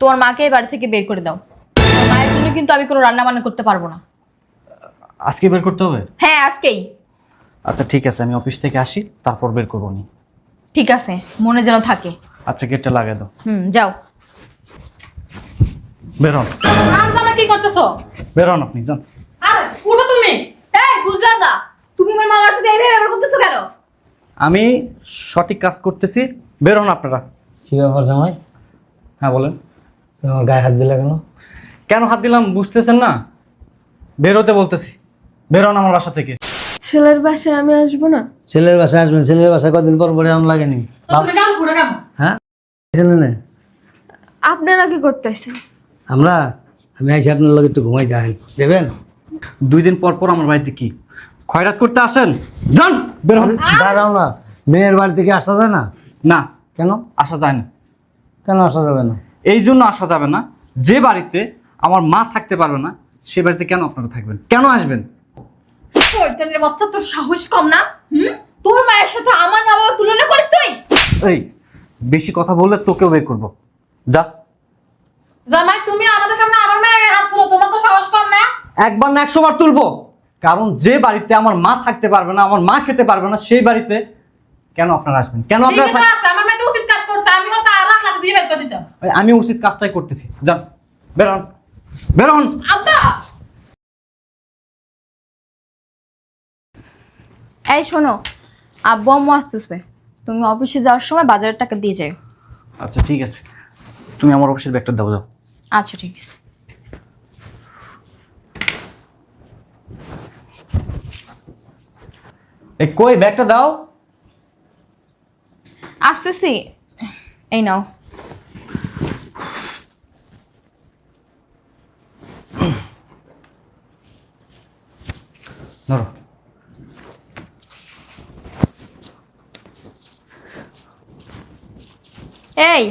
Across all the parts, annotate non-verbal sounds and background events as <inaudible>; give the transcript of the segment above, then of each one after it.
তোমার মাকে এই বাড়ি থেকে বের করে দাও। মায়ের জন্য কিন্তু আমি কোনো রান্না বান্না করতে পারব না। আজকে বের করতে হবে? হ্যাঁ আজকেই। আচ্ছা ঠিক আছে আমি অফিস থেকে আসি তারপর বের করব নি ঠিক আছে মনে যেন থাকে। আচ্ছা গেটটা লাগিয়ে দাও। হুম যাও। বেরোন আর জামা কি করতেছো? বেরোন আপনি যান। আরে উঠো তুমি। এই বুঝলাম না। তুমি আমার মামার সাথে এইভাবে ব্যবহার করতেছো কেন? আমি সঠিক কাজ করতেছি। বেরোন আপনারা। কি ব্যাপার জামাই? হ্যাঁ বলেন। আমার গায়ে হাত দিলে কেন? কেন হাত দিলাম বুঝতেছেন না? বেরোতে বলতেছি। বেরোন আমার বাসা থেকে। ছেলের বাসায় আমি আসব না? ছেলের বাসায় আসবেন ছেলের বাসায় কদিন পর পরে আমার লাগেনি। হ্যাঁ? না আপনারা কি করতেছেন? আমরা? আমি আইসি আপনার লোক একটু ঘুমাই যাই দেবেন? দুই দিন পর পর আমার বাড়িতে কি? খয়রাত করতে আসেন? যান বেরোন দাঁড়াও না। মেয়ের বাড়ি থেকে আসা যায় না? না। কেন? আসা যায় না। কেন আসা যাবে না? এই জন্য আসা যাবে না। যে বাড়িতে আমার মা থাকতে পারবে না সে বাড়িতে কেন আপনারা থাকবেন? কেন আসবেন? শয়তানের বাচ্চা তোর সাহস কম না? হুম? তোর মায়ের সাথে আমার মা বাবা তুলনা করিস তুই? এই বেশি কথা বললে তোকেও বের করব। যা। জামাই তুমি আমাদের সামনে আমার মেয়ে হাত তুলো তোমার তো সাহস কম না? একবার না একশো বার তুলবো। কারণ যে বাড়িতে আমার মা থাকতে পারবে না আমার মা খেতে পারবে না সেই বাড়িতে কেন আপনারা আসবেন? কেন আপনারা আমার মেয়ে তো উচিত কাজ করছে আমি দিয়ে বের করে দিতাম। এই, আমি উচিত কাজটাই করতেছি। যান বেরোন বেরোন আব্বা! এই শোনো আব্বু আম্মু আসতেছে। তুমি অফিসে যাওয়ার সময় বাজারের টাকা দিয়ে যাও। আচ্ছা ঠিক আছে। তুমি আমার অফিসের ব্যাগটা দাও যাও। আচ্ছা ঠিক আছে। এই কই ব্যাগটা দাও। আসতেছি। এই নাও ধরো এই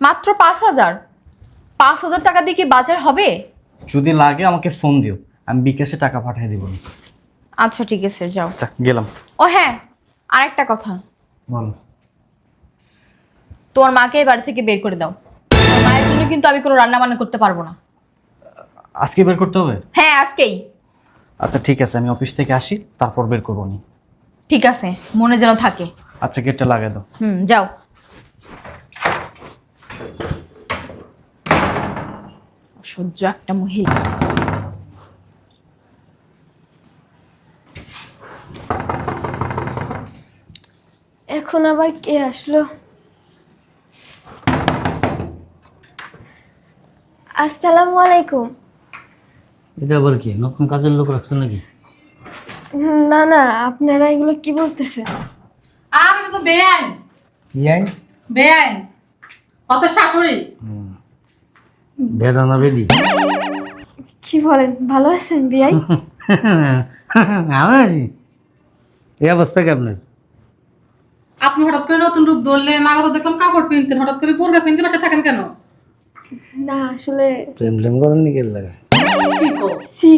মাত্র পাঁচ হাজার। পাঁচ হাজার টাকা দিয়ে কি বাজার হবে? যদি লাগে আমাকে ফোন দিও। আমি বিকাশে টাকা পাঠিয়ে দিব। আচ্ছা ঠিক আছে যাও। আচ্ছা গেলাম। ও হ্যাঁ আরেকটা কথা। বলো। তোমার মাকে এই বাড়ি থেকে বের করে দাও। মায়ের জন্য কিন্তু আমি কোনো রান্না বান্না করতে পারব না। আজকে বের করতে হবে? হ্যাঁ আজকেই। আচ্ছা ঠিক আছে আমি অফিস থেকে আসি তারপর বের করব নি ঠিক আছে মনে যেন থাকে। আচ্ছা গেটটা লাগিয়ে দাও। হুম যাও। সহ্য একটা মহিলা। এখন আবার কে আসলো? আসসালামু আলাইকুম। এটা আবার কি? নতুন কাজের লোক রাখছে নাকি? না না আপনারা এগুলো কি বলতেছেন? আর এটা তো বেআইন। কি আইন? বেআইন। অত শাশুড়ি। বেদানা বেদি কি বলেন ভালো আছেন বিয়াই? <laughs> আমি আছি। এই অবস্থা কেমন আছে? আপনি হঠাৎ করে নতুন রূপ ধরলেন আগে তো দেখলাম কাপড় পিনতেন হঠাৎ করে বোরকা পিনতে বসে থাকেন কেন? না আসলে প্রেম প্রেম করেন নাকি এর লাগে? কি কো? সি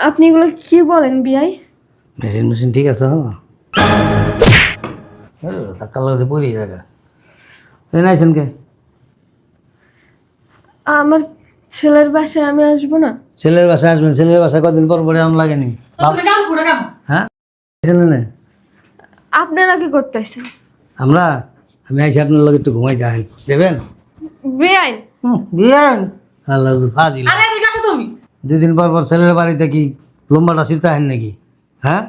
আপনি এগুলো কি বলেন বিয়াই? মেশিন মেশিন ঠিক আছে না ধাক্কা লাগাতে পড়ি জায়গা নাইছেন কে? আমার ছেলের বাসায় আমি আসব না। ছেলের বাসায় আসবেন ছেলের বাসায় কদিন পর পরে এমন লাগেনি? হ্যাঁ? না। আপনারা কি করতেছেন? আমরা? আমি আইসি আপনার লোক একটু ঘুমাই যাই। দেবেন? বেআইন। হুম, বিয়েন আল্লাহ ফাজিল। আরে এদিকে আসো তুমি। দুদিন পর পর ছেলের বাড়িতে কি লম্বাটা সিরতে হেন নাকি? হ্যাঁ?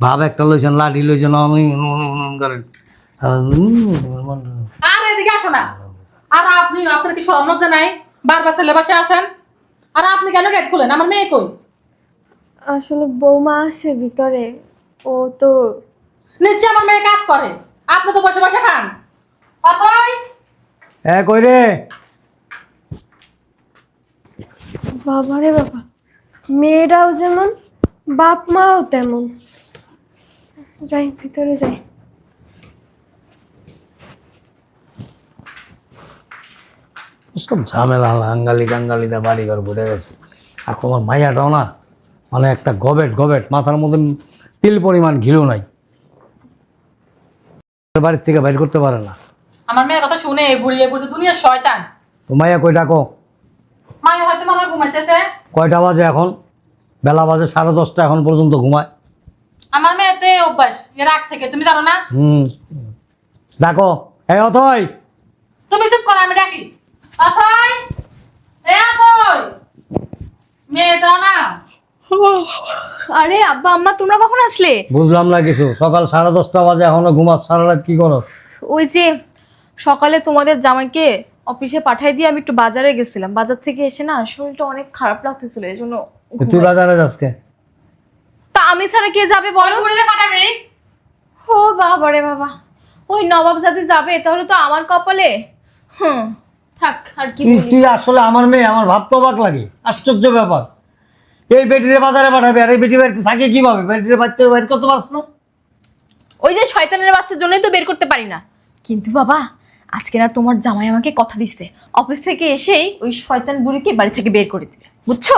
ভাব একটা লইছেন লাঠি লইছেন অনেক করেন আল্লাহ, উম, আর এদিকে আসো না। আর আপনি আপনার কি সরম লজ্জা নাই? বারবার ছেলে বাসে আসেন? আর আপনি কেন গেট খুলেন? আমার মেয়ে কই? আসলে বৌমা আছে ভিতরে ও তো নিচে আমার মেয়ে কাজ করে। আপনি তো বসে বসে খান। অতই? এ কই রে? বাবারে বাবা মেয়েরাও যেমন বাপ মাও তেমন। যাই ভিতরে যাই। সব ঝামেলা আঙ্গালি টাঙ্গালি দা বাড়ি ঘর ঘুরে গেছে। আর তোমার মাইয়াটাও না মানে একটা গবেট গবেট মাথার মধ্যে তিল পরিমাণ ঘিলু নাই। বাড়ির থেকে বাইর করতে পারে না। আমার মেয়ের কথা শুনে বুড়িয়ে বুঝে দুনিয়ার শয়তান। তো মাইয়া কই ডাকো? মায়ে হয়তো মনে ঘুমাইতেছে। কয়টা বাজে এখন? বেলা বাজে সাড়ে দশটা এখন পর্যন্ত ঘুমায়। আমার মেয়েতে অভ্যাস এর আগ থেকে তুমি জানো না? হুম। ডাকো। এই অথই। তুমি চুপ করো আমি ডাকি। অথই এ না। আরে আব্বা আম্মা তোমরা কখন আসলে? বুঝলাম না কিছু। সকাল সাড়ে দশটা বাজে এখনও ঘুমাস সারা রাত কি করো? ওই যে সকালে তোমাদের জামাইকে অফিসে পাঠাই দিয়ে আমি একটু বাজারে গেছিলাম। বাজার থেকে এসে না শরীরটা অনেক খারাপ লাগতেছিল এই জন্য তুই বাজারে যাসকে তা আমি ছাড়া কে যাবে বলো? ঘুরিলে পাঠাবি? ও বাবা রে বাবা। ওই নবাব যদি যাবে তাহলে তো আমার কপালে। হুম। তুই তুই আসলে আমার মেয়ে আমার ভাবতে অবাক লাগে। আশ্চর্য ব্যাপার। এই বেটিরে বাজারে পাঠাবে আর এই বেটি বাড়িতে থাকে কীভাবে? বেটিরে বাড়িতে বাইর করতে পারছ না। ওই যে শয়তানের বাচ্চার জন্যই তো বের করতে পারি না। কিন্তু বাবা আজকে না তোমার জামাই আমাকে কথা দিচ্ছে অফিস থেকে এসেই ওই শয়তান বুড়িকে বাড়ি থেকে বের করে দিবে। বুঝছ?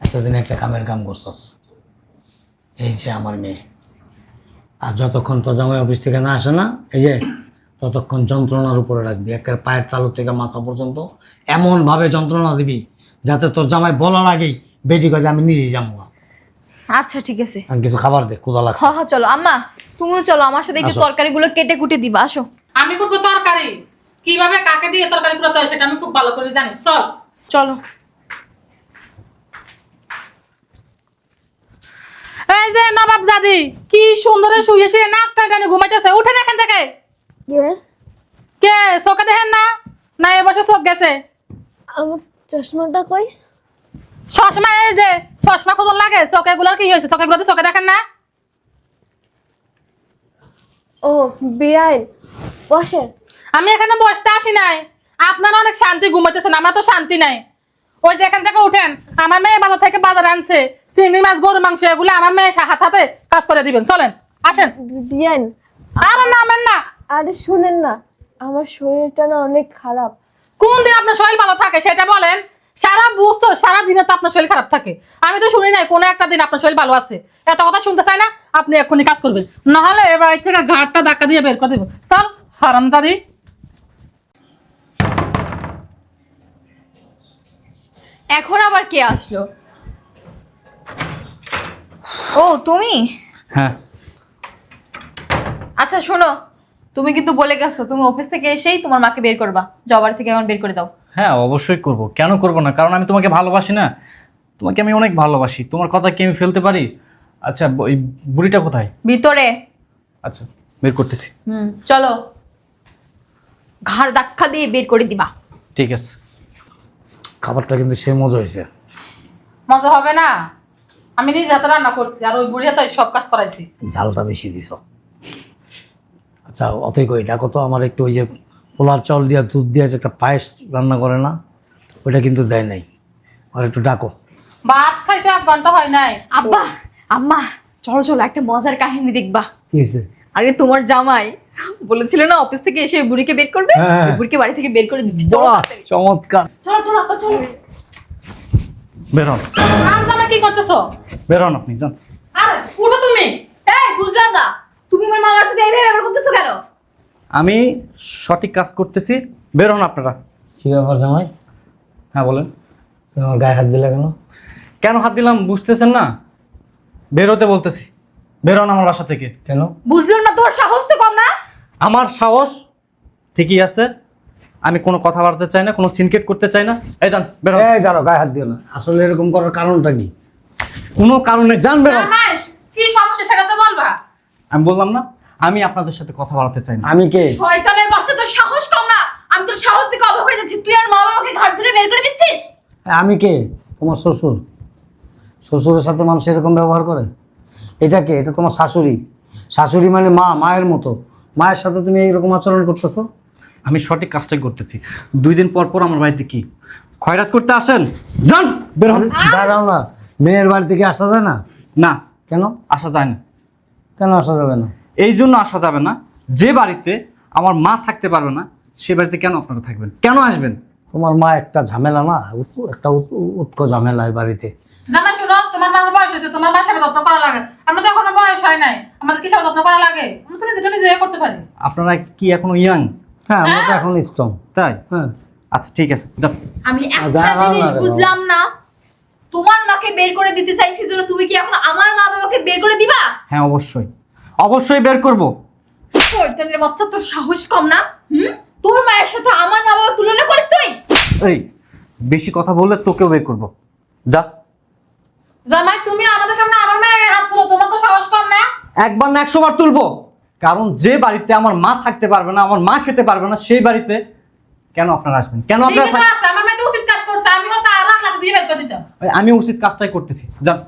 এতদিন একটা কামের কাম করছস। এই যে আমার মেয়ে। আর যতক্ষণ তো জামাই অফিস থেকে না আসে না এই যে ততক্ষণ যন্ত্রণার উপরে রাখবি। একের পায়ের তালু থেকে মাথা পর্যন্ত এমনভাবে যন্ত্রণা দিবি যাতে তোর জামাই বলার আগেই বেটি কাজে আমি নিজেই যাব আচ্ছা ঠিক আছে। আর কিছু খাবার দে ক্ষুদা লাগছে। হ হ চলো। আম্মা তুমিও চলো আমার সাথে একটু। তরকারিগুলো কেটে কুটে দিবা আসো। আমি করব তরকারি? কীভাবে কাকে দিয়ে তরকারি করতে হয় সেটা আমি খুব ভালো করে জানি। চল। চলো। এই যে নবাব দাদি কি সুন্দর শুয়ে শুয়ে নাক টানে ঘুমাইতেছে উঠেন এখান থেকে। কে? কে? চোখে দেখেন না? না এ বছর চোখ গেছে। আমার চশমাটা কই? চশমা এই যে চশমা খুঁজল লাগে চোখে গুলোর কি হয়েছে? চোখে গুলোতে চোখে দেখেন না? ও বেআইন বসেন। আমি এখানে বসতে আসি নাই। আপনারা অনেক শান্তি ঘুমাইতেছেন আমরা তো শান্তি নাই। ওই যে এখান থেকে উঠেন আমার মেয়ে বাজার থেকে বাজার আনছে। চিংড়ি মাছ গরু মাংস এগুলো আমার মেয়ে হাত হাতে কাজ করে দিবেন। চলেন আসেন। বিয়ান আর নামেন না। আরে শুনেন না আমার শরীরটা না অনেক খারাপ। কোন দিন আপনার শরীর ভালো থাকে সেটা বলেন? সারা বুঝতো সারা দিনে তো আপনার শরীর খারাপ থাকে। আমি তো শুনি নাই কোনো একটা দিন আপনার শরীর ভালো আছে। এত কথা শুনতে চাই না আপনি এক্ষুনি কাজ করবেন। নাহলে এবার থেকে ঘাটটা ধাক্কা দিয়ে বের করে দেবো। চল হারাম দাদি এখন আবার কে আসলো? ও তুমি? হ্যাঁ। আচ্ছা শোনো। তুমি কিন্তু বলে গেছো তুমি অফিস থেকে এসেই তোমার মাকে বের করবা। জবার থেকে আমার বের করে দাও। হ্যাঁ অবশ্যই করব। কেন করব না? কারণ আমি তোমাকে ভালোবাসি না। তোমাকে আমি অনেক ভালোবাসি। তোমার কথা কি আমি ফেলতে পারি? আচ্ছা এই বুড়িটা কোথায়? ভিতরে। আচ্ছা বের করতেছি। হুম চলো। ঘাড় ধাক্কা দিয়ে বের করে দিবা। ঠিক আছে। খাবারটা কিন্তু সে মজা হয়েছে। মজা হবে না? আমি নিজে হাতে রান্না করছি আর ওই বুড়ি হাতে সব কাজ করাইছি। ঝালটা বেশি দিছ। আচ্ছা অতই কই ডাকো তো আমার একটু ওই যে পোলার চাল দিয়া দুধ দিয়া যে একটা পায়েস রান্না করে না ওইটা কিন্তু দেয় নাই। আর একটু ডাকো। ভাত খাইছে এক ঘণ্টা হয় নাই। আব্বা আম্মা চলো চলো একটা মজার কাহিনী দেখবা। কি হয়েছে আরে তোমার জামাই বলেছিল না অফিস থেকে এসে বুড়িকে বের করবে? হ্যাঁ। বুড়িকে বাড়ি থেকে বের করে দিচ্ছি। চলো বাহ, তাড়াতাড়ি। চমৎকার। চলো চলো আপা চলো। বেরোন। আর জামা কি করতেছো? বেরোন আপনি যান। আরে উঠো তুমি। এই বুঝলাম না। তুমি আমার মামার সাথে এইভাবে ব্যবহার করতেছো কেন? আমি সঠিক কাজ করতেছি। বেরোন আপনারা। কি ব্যাপার জামাই? হ্যাঁ বলেন। তুমি আমার গায়ে হাত দিলে কেন? কেন হাত দিলাম বুঝতেছেন না? বেরোতে বলতেছি। বেরোন আমার বাসা থেকে। কেন? বুঝলাম না তোর সাহস তো কম না? আমার সাহস ঠিকই আছে। আমি কোনো কথা বাড়তে চাই না কোনো সিনকেট করতে চাই না। এই যান বেরোন এই জানো গায়ে হাত দিও না। আসলে এরকম করার কারণটা কি? কোনো কারণে যান বেরোন জামাই কি সমস্যা সেটা তো বলবা। আমি বললাম না আমি আপনাদের সাথে কথা বাড়াতে চাই না। আমি কে? শয়তানের বাচ্চা তো সাহস কম না। আমি তোর সাহস থেকে অবাক হয়ে যাচ্ছি। তুই আর মা বাবাকে ঘাট ধরে বের করে দিচ্ছিস? আমি কে? তোমার শ্বশুর? শ্বশুরের সাথে মানুষ এরকম ব্যবহার করে? এটা কে? এটা তোমার শাশুড়ি? শাশুড়ি মানে মা মায়ের মতো। মায়ের সাথে তুমি এইরকম আচরণ করতেছো? আমি সঠিক কাজটাই করতেছি। দুই দিন পর পর আমার বাড়িতে কি? খয়রাত করতে আসেন? যান বের হন। দাঁড়াও না মেয়ের বাড়ি থেকে আসা যায় না? না। কেন? আসা যায় না। কেন আসা যাবে না? এই জন্য আসা যাবে না। যে বাড়িতে আমার মা থাকতে পারবে না সে বাড়িতে কেন আপনারা থাকবেন? কেন আসবেন? তোমার মা একটা ঝামেলা না? একটা উৎ- উৎক ঝামেলা এই বাড়িতে। জামাই শুনো তোমার মার বয়স হয়েছে তোমার মার সেবা যত্ন করা লাগে। আমরা তো এখনও বয়স হয় নাই। আমাদের কি সেবা যত্ন করা লাগে? আমরা তো নিজে নিজে করতে পারি। আপনারা কি এখনও ইয়াং? হ্যাঁ আমরা তো এখন স্ট্রং তাই? হ্যাঁ। আচ্ছা ঠিক আছে যাও। আমি একটা জিনিস বুঝলাম না তোমার মাকে বের করে দিতে চাইছি জন্য তুমি কি এখন আমার মা বাবাকে বের করে দিবা? হ্যাঁ অবশ্যই। অবশ্যই বের করব। শয়তানের বাচ্চা তোর সাহস কম না? হুম? তোর মায়ের সাথে আমার মা বাবা তুলনা করিস তুই? এই বেশি কথা বললে তোকেও বের করব। যা। জামাই তুমি আমাদের সামনে আমার মেয়ে হাত তুলো তোমার তো সাহস কম না? একবার না একশো বার তুলবো। কারণ যে বাড়িতে আমার মা থাকতে পারবে না আমার মা খেতে পারবে না সেই বাড়িতে কেন আপনারা আসবেন? কেন আপনারা ঠিকই তো আছে, আমার মেয়ে তো উচিত কাজ করছে আমি হয়তো আরও আগলাতে দিয়ে বের করে দিতাম। থাক- আমি উচিত কাজটাই করতেছি। যান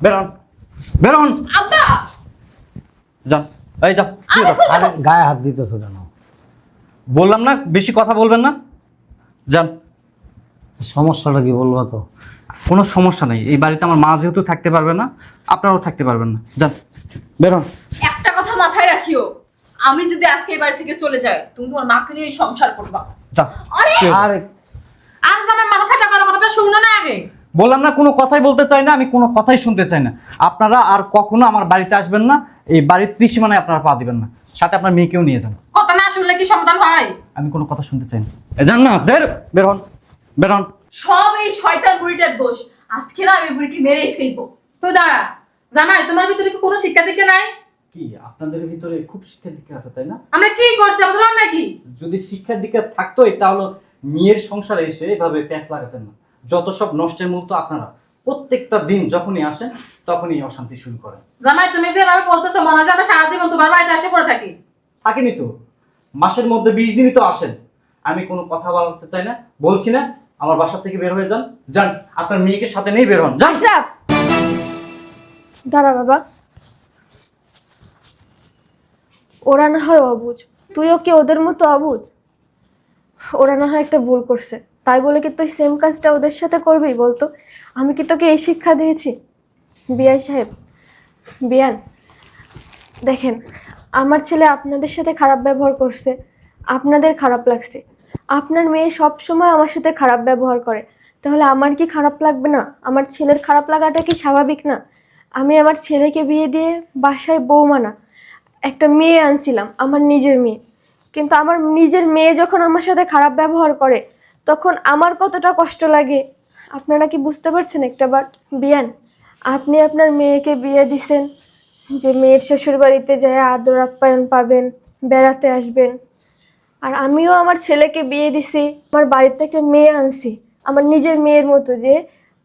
বেরোন বেরোন আব্বা! যান এই আরে গায়ে হাত দিতেছো কেন? বললাম না বেশি কথা বলবেন না। যান। সমস্যাটা কি বলব তো? কোনো সমস্যা নেই এই বাড়িতে আমার মা যেহেতু থাকতে পারবে না আপনারাও থাকতে পারবেন না। যান বেরোন রাখিও। আমি যদি আজকে এই বাড়ি থেকে চলে যাই তুমি তোমার মাকে নিয়ে সংসার করবা। আরে! আরে! আর জামাই মাথা ঠান্ডা করার কথাটা শুনলো না আগে? বললাম না কোনো কথাই বলতে চাই না আমি কোনো কথাই শুনতে চাই না। আপনারা আর কখনো আমার বাড়িতে আসবেন না এই বাড়ির ত্রিসীমানায় আপনারা পা দিবেন না। সাথে আপনার মেয়েকেও নিয়ে যান। কথা না শুনলে কি সমাধান হয়? আমি কোনো কথা শুনতে চাই না। এ যান না বের বেরোন বেরোন সব এই শয়তান বুড়িটার দোষ। আজকে না আমি বুড়িকে মেরেই ফেলব। তুই দাঁড়া জামাই তোমার ভিতরে কি কোনো শিক্ষা দীক্ষা নাই? কি আপনাদের ভিতরে খুব শিক্ষার দিকে আছে তাই না? আমরা কি করছি? আমাদের রান্না কি যদি শিক্ষার দিকে থাকতোই তাহলে মেয়ের সংসারে এসে এভাবে প্যাঁচ লাগাতেন না। যত সব নষ্টের মুহূর্ত আপনারা প্রত্যেকটা দিন যখনই আসেন তখনই অশান্তি শুরু করেন। জামাই তুমি যেভাবে বলতেছো মনে হয় যে আমরা সারা জীবন তোমার বাড়িতে এসে পড়ে থাকি। থাকেনি তো। মাসের মধ্যে বিশ দিনই তো আসেন। আমি কোনো কথা বলতে চাই না বলছি না। আমার বাসা থেকে বের হয়ে যান। যান আপনার মেয়েকে সাথে নিয়ে বের হন। যান। দাঁড়া বাবা। ওরা না হয় অবুজ তুইও কি ওদের মতো অবুজ ওরা না হয় একটা ভুল করছে। তাই বলে কি তুই সেম কাজটা ওদের সাথে করবি বলতো? আমি কি তোকে এই শিক্ষা দিয়েছি? বিয়াই সাহেব, বিয়ান, দেখেন, আমার ছেলে আপনাদের সাথে খারাপ ব্যবহার করছে। আপনাদের খারাপ লাগছে। আপনার মেয়ে সব সময় আমার সাথে খারাপ ব্যবহার করে। তাহলে আমার কি খারাপ লাগবে না? আমার ছেলের খারাপ লাগাটা কি স্বাভাবিক না? আমি আমার ছেলেকে বিয়ে দিয়ে বাসায় বৌমা না একটা মেয়ে আনছিলাম, আমার নিজের মেয়ে। কিন্তু আমার নিজের মেয়ে যখন আমার সাথে খারাপ ব্যবহার করে, তখন আমার কতটা কষ্ট লাগে। আপনারা কি বুঝতে পারছেন একটাবার বিয়ান, আপনি আপনার মেয়েকে বিয়ে দিছেন, যে মেয়ের শ্বশুর বাড়িতে যায় আদর আপ্যায়ন পাবেন, বেড়াতে আসবেন। আর আমিও আমার ছেলেকে বিয়ে দিছি, আমার বাড়িতে একটা মেয়ে আনছি, আমার নিজের মেয়ের মতো যে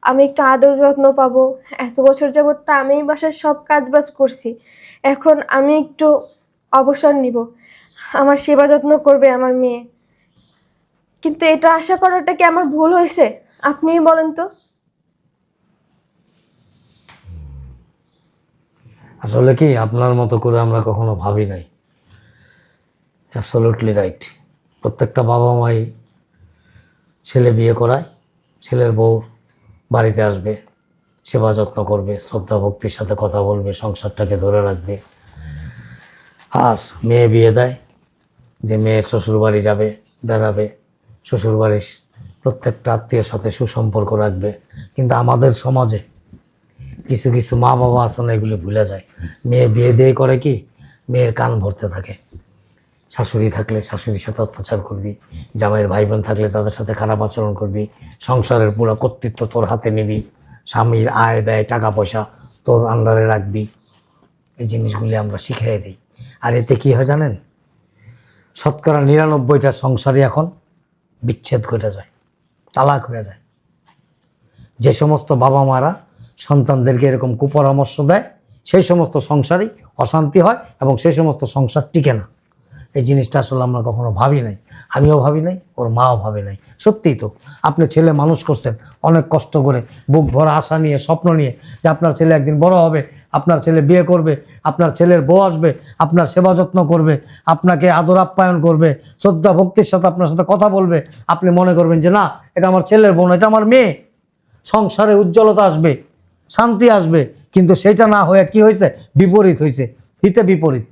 আমি একটু আদর যত্ন পাবো। এত বছর যাবত তা আমি বাসার সব কাজ বাজ করছি। এখন আমি একটু অবসর নিব। আমার সেবা যত্ন করবে আমার মেয়ে। কিন্তু এটা আশা করাটা কি আমার ভুল হয়েছে? আপনিই বলেন তো। আসলে কি, আপনার মতো করে আমরা কখনো ভাবি নাই। অ্যাবসলুটলি রাইট প্রত্যেকটা বাবা মাই ছেলে বিয়ে করায়, ছেলের বউ বাড়িতে আসবে, সেবা যত্ন করবে, শ্রদ্ধা ভক্তির সাথে কথা বলবে, সংসারটাকে ধরে রাখবে। আর মেয়ে বিয়ে দেয়, যে মেয়ের শ্বশুর বাড়ি যাবে, বেড়াবে শ্বশুর বাড়ির প্রত্যেকটা আত্মীয়ের সাথে সুসম্পর্ক রাখবে। কিন্তু আমাদের সমাজে কিছু কিছু মা বাবা না, এগুলো ভুলে যায়। মেয়ে বিয়ে দিয়ে করে কি? মেয়ের কান ভরতে থাকে। শাশুড়ি থাকলে শাশুড়ির সাথে অত্যাচার করবি, জামাইয়ের ভাই বোন থাকলে তাদের সাথে খারাপ আচরণ করবি, সংসারের পুরো কর্তৃত্ব তোর হাতে নিবি, স্বামীর আয় ব্যয়, টাকা পয়সা তোর আন্ডারে রাখবি। এই জিনিসগুলি আমরা শিখিয়ে দিই। আর এতে কি হয় জানেন? শতকরা নিরানব্বইটা সংসারই এখন বিচ্ছেদ ঘটে যায় তালাক হয়ে যায়। যে সমস্ত বাবা মারা সন্তানদেরকে এরকম কুপরামর্শ দেয়, সেই সমস্ত সংসারই অশান্তি হয় এবং সেই সমস্ত সংসার টিকে না। এই জিনিসটা আসলে আমরা কখনো ভাবি নাই। আমিও ভাবি নাই, ওর মাও ভাবি নাই। সত্যিই তো, আপনি ছেলে মানুষ করছেন, অনেক কষ্ট করে বুক ভরা আশা নিয়ে, স্বপ্ন নিয়ে যে আপনার ছেলে একদিন বড় হবে, আপনার ছেলে বিয়ে করবে, আপনার ছেলের বউ আসবে, আপনার সেবা যত্ন করবে, আপনাকে আদর আপ্যায়ন করবে, শ্রদ্ধা, ভক্তির সাথে আপনার সাথে কথা বলবে, আপনি মনে করবেন যে না, এটা আমার ছেলের বোন, এটা আমার মেয়ে। সংসারে উজ্জ্বলতা আসবে, শান্তি আসবে, কিন্তু সেটা না হয়ে কি হয়েছে? বিপরীত হয়েছে, হিতে বিপরীত।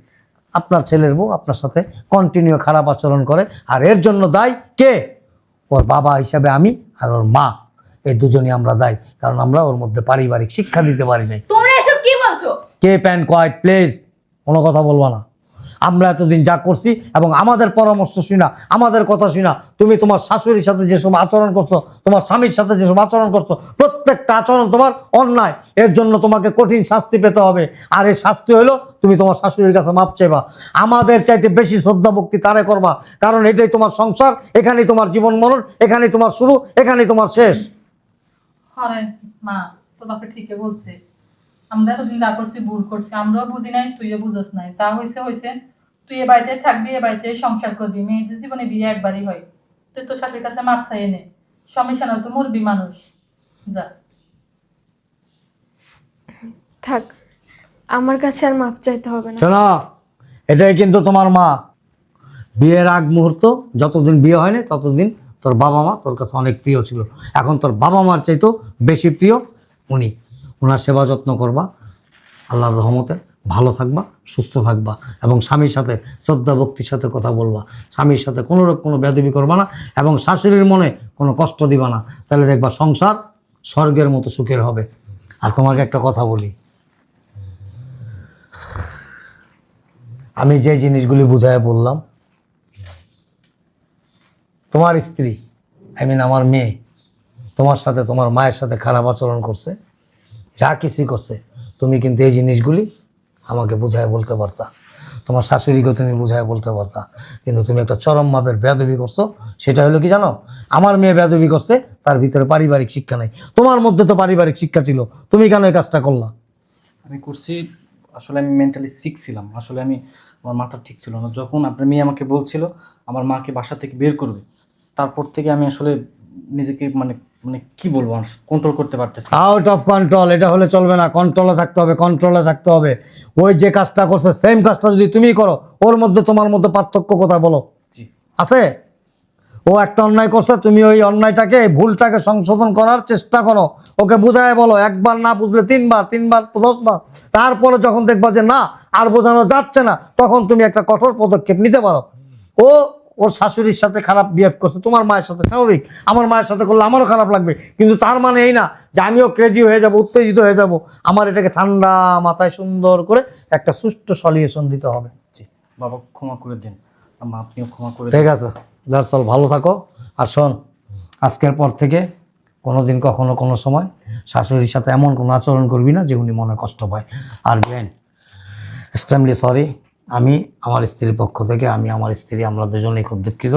আপনার ছেলের বউ আপনার সাথে কন্টিনিউ খারাপ আচরণ করে আর এর জন্য দায় কে? ওর বাবা হিসাবে আমি আর ওর মা। এই দুজনই আমরা দায়ী কারণ আমরা ওর মধ্যে পারিবারিক শিক্ষা দিতে পারি নাই। তোমরা এসব কি বলছো? কে প্যান কোয়াইট প্লেস কোনো কথা বলব না। আমরা এতদিন যা করছি এবং আমাদের পরামর্শ শুনা, আমাদের কথা শুনা, তুমি তোমার শাশুড়ির সাথে যেসব আচরণ করছ, তোমার স্বামীর সাথে যেসব আচরণ করছ, প্রত্যেকটা আচরণ তোমার অন্যায়, এর জন্য তোমাকে কঠিন শাস্তি পেতে হবে। আর এই শাস্তি হলো, তুমি তোমার শাশুড়ির কাছে মাপ চাইবা। আমাদের চাইতে বেশি শ্রদ্ধা ভক্তি তারে করবা, কারণ এটাই তোমার সংসার, এখানেই তোমার জীবন মরণ, এখানেই তোমার শুরু, এখানেই তোমার শেষ। মা বাপে ঠিকই বলছে। আমরা এতদিন যা করছি ভুল করছি আমরাও বুঝি নাই তুইও বুঝোস নাই। যা হয়েছে হয়েছে তুই এ বাড়িতে থাকবি এ বাড়িতে সংসার করবি। মেয়েদের জীবনে বিয়ে একবারই হয়। তুই তোর শাশুড়ির কাছে মাপ চাইয়ে নে। সমস্যা নয় তো মরবি মানুষ। যা। থাক আমার কাছে আর মাপ চাইতে হবে না। শোনো এটাই কিন্তু তোমার মা। বিয়ের আগ মুহূর্ত যতদিন বিয়ে হয়নি ততদিন তোর বাবা মা তোর কাছে অনেক প্রিয় ছিল। এখন তোর বাবা মার চাইতেও বেশি প্রিয় উনি। ওনার সেবা যত্ন করবা। আল্লাহর রহমতে ভালো থাকবা, সুস্থ থাকবা এবং স্বামীর সাথে শ্রদ্ধা ভক্তির সাথে কথা বলবা। স্বামীর সাথে কোনো রকম কোনো ব্যাধবি করবা না এবং শাশুড়ির মনে কোনো কষ্ট দিবা না। তাহলে দেখবা সংসার স্বর্গের মতো সুখের হবে। আর তোমাকে একটা কথা বলি। আমি যে জিনিসগুলি বুঝায় বললাম, তোমার স্ত্রী আই মিন আমার মেয়ে, তোমার সাথে, তোমার মায়ের সাথে খারাপ আচরণ করছে। যা কিছুই করছে, তুমি কিন্তু এই জিনিসগুলি আমাকে বুঝায় বলতে পারতা। তোমার শাশুড়িকে তুমি বুঝায় বলতে পারতা। কিন্তু তুমি একটা চরম মাপের বেদবি করছ, সেটা হলো কি জানো? আমার মেয়ে বেদবি করছে, তার ভিতরে পারিবারিক শিক্ষা নাই। তোমার মধ্যে তো পারিবারিক শিক্ষা ছিল, তুমি কেন এই কাজটা করলা? আমি করছি, আসলে আমি মেন্টালি সিক ছিলাম। আসলে আমি, আমার মাথা ঠিক ছিল না। যখন আপনার মেয়ে আমাকে বলছিল, আমার মাকে বাসা থেকে বের করবে, তারপর থেকে আমি আসলে নিজেকে মানে মানে কি বলব কন্ট্রোল করতে পারতেছি। আউট অফ কন্ট্রোল এটা হলে চলবে না। কন্ট্রোলে থাকতে হবে কন্ট্রোলে থাকতে হবে। ওই যে কাজটা করছে সেম কাজটা যদি তুমি করো ওর মধ্যে তোমার মধ্যে পার্থক্য কোথায় বলো? জি। আছে? ও একটা অন্যায় করছে তুমি ওই অন্যায়টাকে ভুলটাকে সংশোধন করার চেষ্টা করো। ওকে বুঝায় বলো একবার না বুঝলে তিনবার তিনবার দশবার। তারপরে যখন দেখবা যে না আর বোঝানো যাচ্ছে না তখন তুমি একটা কঠোর পদক্ষেপ নিতে পারো। ও ওর শাশুড়ির সাথে খারাপ বিহেভ করছে তোমার মায়ের সাথে স্বাভাবিক। আমার মায়ের সাথে করলে আমারও খারাপ লাগবে কিন্তু তার মানে এই না যে আমিও ক্রেজি হয়ে যাব উত্তেজিত হয়ে যাব। আমার এটাকে ঠান্ডা মাথায় সুন্দর করে একটা সুষ্ঠু সলিউশন দিতে হবে। বাবা ক্ষমা করে দিন। আপনিও ক্ষমা করে ঠিক আছে দার্সল ভালো থাকো। আর শোন আজকের পর থেকে কোনো দিন কখনো কোনো সময় শাশুড়ির সাথে এমন কোনো আচরণ করবি না যে উনি মনে কষ্ট পায়। আর বেন এক্সট্রিমলি সরি আমি আমার স্ত্রীর পক্ষ থেকে আমি আমার স্ত্রী আমরা দুজনেই খুব দুঃখিত।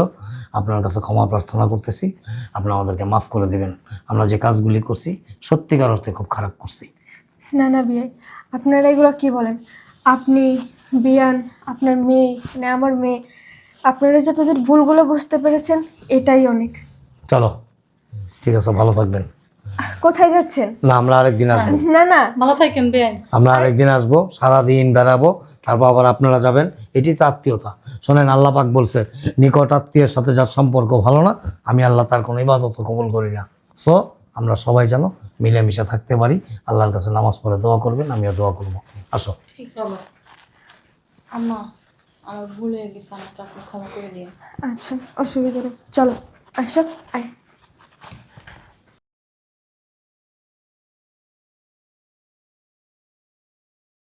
আপনার কাছে ক্ষমা প্রার্থনা করতেছি। আপনি আমাদেরকে মাফ করে দেবেন। আমরা যে কাজগুলি করছি সত্যিকার অর্থে খুব খারাপ করছি। না না বিয়ে। আপনারা এগুলো কি বলেন? আপনি বিয়ান আপনার মেয়ে মানে আমার মেয়ে আপনারা যে আপনাদের ভুলগুলো বুঝতে পেরেছেন এটাই অনেক। চলো। ঠিক আছে ভালো থাকবেন। কোথায় যাচ্ছেন? না আমরা আরেকদিন আসব। না না। ভালো থাকেন বেআইন। আমরা আরেকদিন আসব সারাদিন বেড়াবো তারপর আবার আপনারা যাবেন। এটি তো আত্মীয়তা। শোনেন আল্লাহ পাক বলছে নিকট আত্মীয়ের সাথে যার সম্পর্ক ভালো না আমি আল্লাহ তার কোনো ইবাদত কবুল করি না। সো আমরা সবাই যেন মিলেমিশে থাকতে পারি আল্লাহর কাছে নামাজ পড়ে দোয়া করবেন আমিও দোয়া করব। আসো। ঠিক আম্মা আমার ভুল হয়ে গেছে আমাকে আপনি ক্ষমা করে দিন। আচ্ছা অসুবিধা নেই। চলো আসো। আয়।